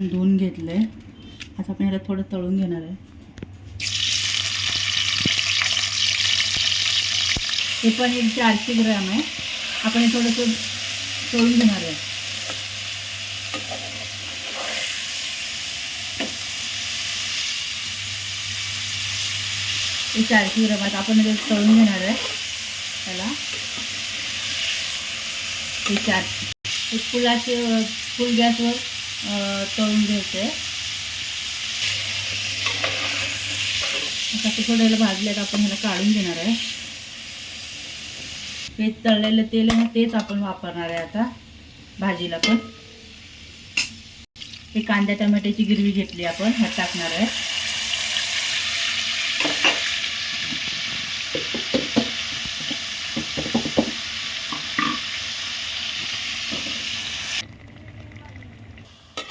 धुवून घेतलं. आहे आता आपण याला थोडं तळून घेणार आहे. हे पनीर चारशे ग्रॅम आहे. आपण हे थोडंसं तळून घेणार आहे. हे चारशे ग्रॅम आता आपण हे तळून घेणार आहे. त्याला हे चार हे फुलाचे फुल गॅसवर तळून घ्यायचं. आहे आता थोडं ह्याला भाजले तर आपण ह्याला काढून घेणार आहे. हे तळलेलं तेल आहे ना तेच आपण वापरणार आहे आता भाजीला पण. हे कांद्या टमाट्याची गिरवी घेतली आपण ह्यात टाकणार आहे.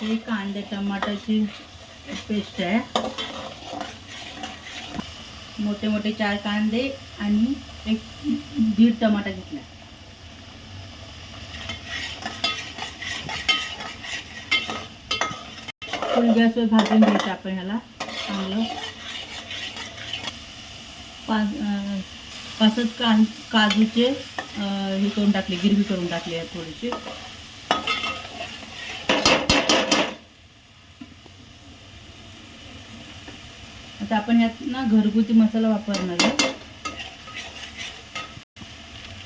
हे कांदे टमाटाची पेस्ट आहे. मोठे मोठे चार कांदे आणि एक दीड टमाटा घेतला. फुल गॅसवर भाजून घ्यायचं आपण ह्याला. चांगलं. पाच पाच पाचच काजूचे हे करून टाकले गिरवी करून टाकली आहे थोडीशी आता आपण यात ना घरगुती मसाला वापरणार आहे.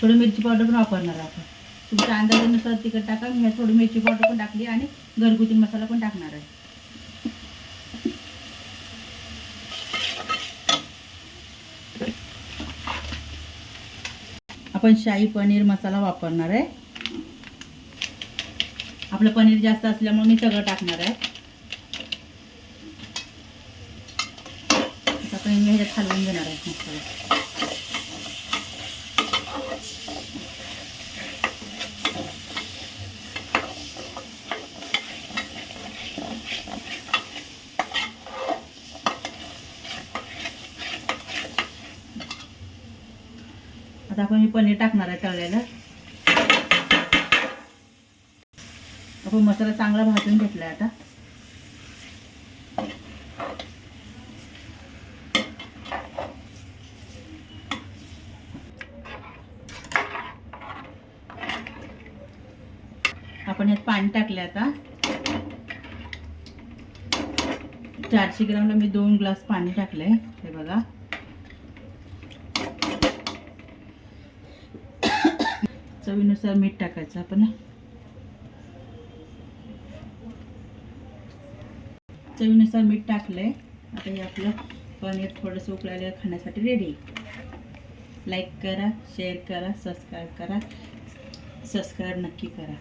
थोडी मिरची पावडर पण वापरणार आहे आपण. तुमच्या अंदाजानुसार तिखट टाका मी ह्यात थोडी मिरची पावडर पण टाकली आणि घरगुती मसाला पण टाकणार आहे. आपण शाही पनीर मसाला वापरणार आहे. आपलं पनीर जास्त असल्यामुळे मी सगळं टाकणार आहे. आपण मी ह्याच्यात हलवून घेणार आहे मसाला. आता आपण हे पनीर टाकणार आहे तळलेलं. आपण मसाला चांगला भाजून घेतला आता. आपण यात पाणी टाकले आता. चारशे ग्रामला मी दोन ग्लास पाणी टाकले हे बघा. चवीनुसार मीठ टाकायचं आपण. चवीनुसार मीठ टाकलंय आता हे आपलं पनीर थोडंसं उकळायला खाण्यासाठी रेडी लाईक करा शेअर करा सबस्क्राईब करा. सबस्क्राईब नक्की करा.